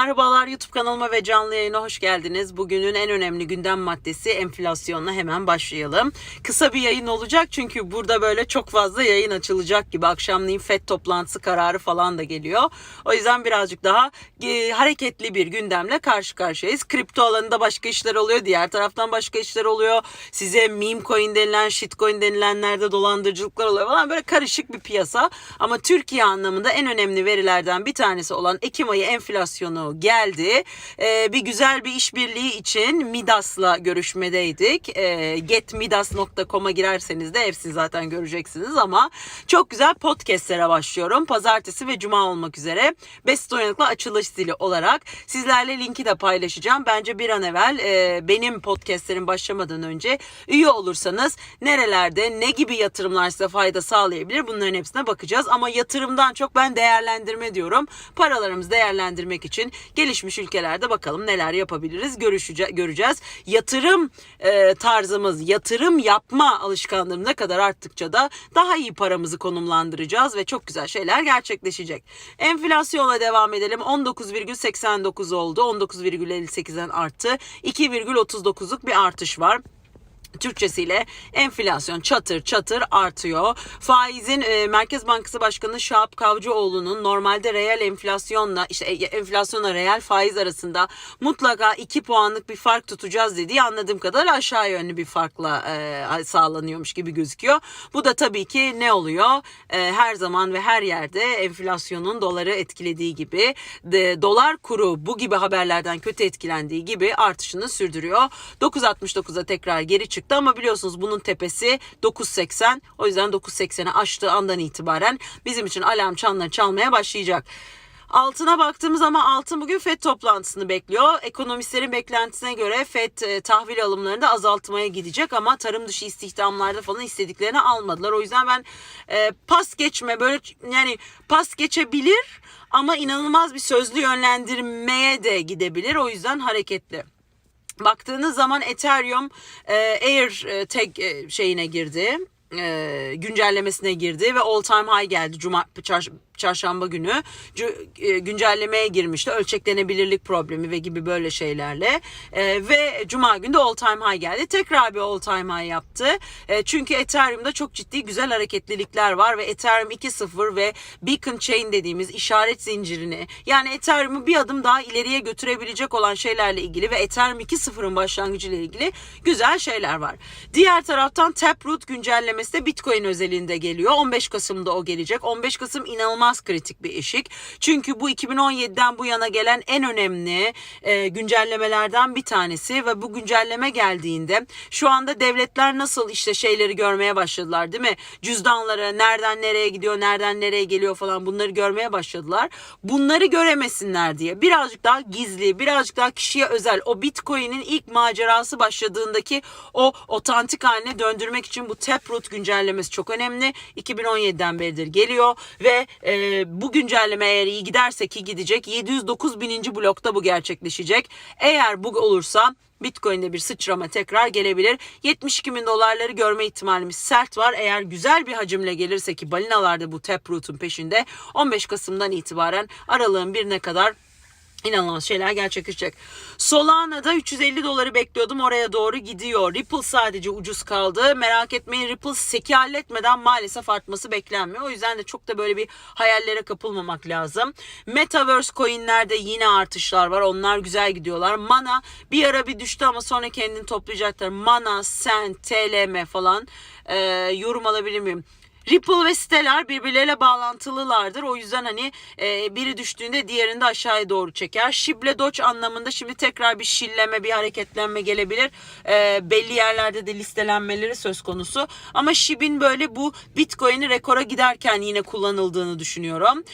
Merhabalar YouTube kanalıma ve canlı yayına hoş geldiniz. Bugünün en önemli gündem maddesi enflasyonla hemen başlayalım. Kısa bir yayın olacak çünkü burada böyle çok fazla yayın açılacak gibi. Akşamleyin FED toplantısı kararı falan da geliyor. O yüzden birazcık daha e, hareketli bir gündemle karşı karşıyayız. Kripto alanında başka işler oluyor. Diğer taraftan başka işler oluyor. Size meme coin denilen, shitcoin denilenlerde dolandırıcılıklar oluyor falan. Böyle karışık bir piyasa. Ama Türkiye anlamında en önemli verilerden bir tanesi olan Ekim ayı enflasyonu geldi. Ee, bir güzel bir işbirliği için Midas'la görüşmedeydik. Ee, getmidas.com'a girerseniz de hepsini zaten göreceksiniz ama çok güzel podcastlere başlıyorum. Pazartesi ve cuma olmak üzere. Best Uyanık'la açılış zili olarak sizlerle linki de paylaşacağım. Bence bir an evvel e, benim podcastlerim başlamadan önce üye olursanız nerelerde ne gibi yatırımlar size fayda sağlayabilir bunların hepsine bakacağız. Ama yatırımdan çok ben değerlendirme diyorum. Paralarımızı değerlendirmek için gelişmiş ülkelerde bakalım neler yapabiliriz görüşece göreceğiz. Yatırım e, tarzımız, yatırım yapma alışkanlığım ne kadar arttıkça da daha iyi paramızı konumlandıracağız ve çok güzel şeyler gerçekleşecek. Enflasyonla devam edelim. 19,89 oldu. 19,58'den arttı. 2,39'luk bir artış var. Türkçesiyle enflasyon çatır çatır artıyor. Faizin e, Merkez Bankası Başkanı Şahap Kavcıoğlu'nun normalde reel enflasyonla işte e, enflasyonla reel faiz arasında mutlaka 2 puanlık bir fark tutacağız dediği anladığım kadar aşağı yönlü bir farkla e, sağlanıyormuş gibi gözüküyor. Bu da tabii ki ne oluyor? E, her zaman ve her yerde enflasyonun doları etkilediği gibi de, dolar kuru bu gibi haberlerden kötü etkilendiği gibi artışını sürdürüyor. 9.69'a tekrar geri çıktı ama biliyorsunuz bunun tepesi 9.80. O yüzden 9.80'i aştığı andan itibaren bizim için alarm çanları çalmaya başlayacak. Altına baktığımız ama altın bugün FED toplantısını bekliyor. Ekonomistlerin beklentisine göre FED e, tahvil alımlarını da azaltmaya gidecek ama tarım dışı istihdamlarda falan istediklerini almadılar. O yüzden ben e, pas geçme böyle yani pas geçebilir ama inanılmaz bir sözlü yönlendirmeye de gidebilir. O yüzden hareketli. Baktığınız zaman Ethereum e, Air e, tag e, şeyine girdi. E, güncellemesine girdi ve all time high geldi cuma çarş, çarşamba günü e, güncellemeye girmişti ölçeklenebilirlik problemi ve gibi böyle şeylerle E, ve cuma günü de all time high geldi tekrar bir all time high yaptı E, çünkü Ethereum'da çok ciddi güzel hareketlilikler var ve Ethereum 2.0 ve Beacon Chain dediğimiz işaret zincirini yani Ethereum'u bir adım daha ileriye götürebilecek olan şeylerle ilgili ve Ethereum 2.0'ın başlangıcı ile ilgili güzel şeyler var. Diğer taraftan Taproot güncellemesi de Bitcoin özelinde geliyor. 15 Kasım'da o gelecek. 15 Kasım inanılmaz kritik bir eşik. Çünkü bu 2017'den bu yana gelen en önemli e, güncellemelerden bir tanesi ve bu güncelleme geldiğinde şu anda devletler nasıl işte şeyleri görmeye başladılar değil mi? Cüzdanları nereden nereye gidiyor, nereden nereye geliyor falan bunları görmeye başladılar. Bunları göremesinler diye birazcık daha gizli, birazcık daha kişiye özel o Bitcoin'in ilk macerası başladığındaki o otantik haline döndürmek için bu Taproot güncellemesi çok önemli. 2017'den beridir geliyor ve e, bu güncelleme eğer iyi giderse ki gidecek 709 bininci blokta bu gerçekleşecek. Eğer bu olursa Bitcoin'de bir sıçrama tekrar gelebilir. 72 bin dolarları görme ihtimalimiz sert var. Eğer güzel bir hacimle gelirse ki balinalarda bu Taproot'un peşinde 15 Kasım'dan itibaren aralığın birine kadar İnanılmaz şeyler gerçekleşecek. Solana'da 350 doları bekliyordum. Oraya doğru gidiyor. Ripple sadece ucuz kaldı. Merak etmeyin Ripple seki halletmeden maalesef artması beklenmiyor. O yüzden de çok da böyle bir hayallere kapılmamak lazım. Metaverse coinlerde yine artışlar var. Onlar güzel gidiyorlar. Mana bir ara bir düştü ama sonra kendini toplayacaklar. Mana, Sen, TLM falan. Ee, yorum alabilir miyim? Ripple ve Stellar birbirleriyle bağlantılılardır. O yüzden hani e, biri düştüğünde diğerini de aşağıya doğru çeker. Shible Doge anlamında şimdi tekrar bir şilleme, bir hareketlenme gelebilir. E, belli yerlerde de listelenmeleri söz konusu. Ama Shib'in böyle bu Bitcoin'i rekora giderken yine kullanıldığını düşünüyorum.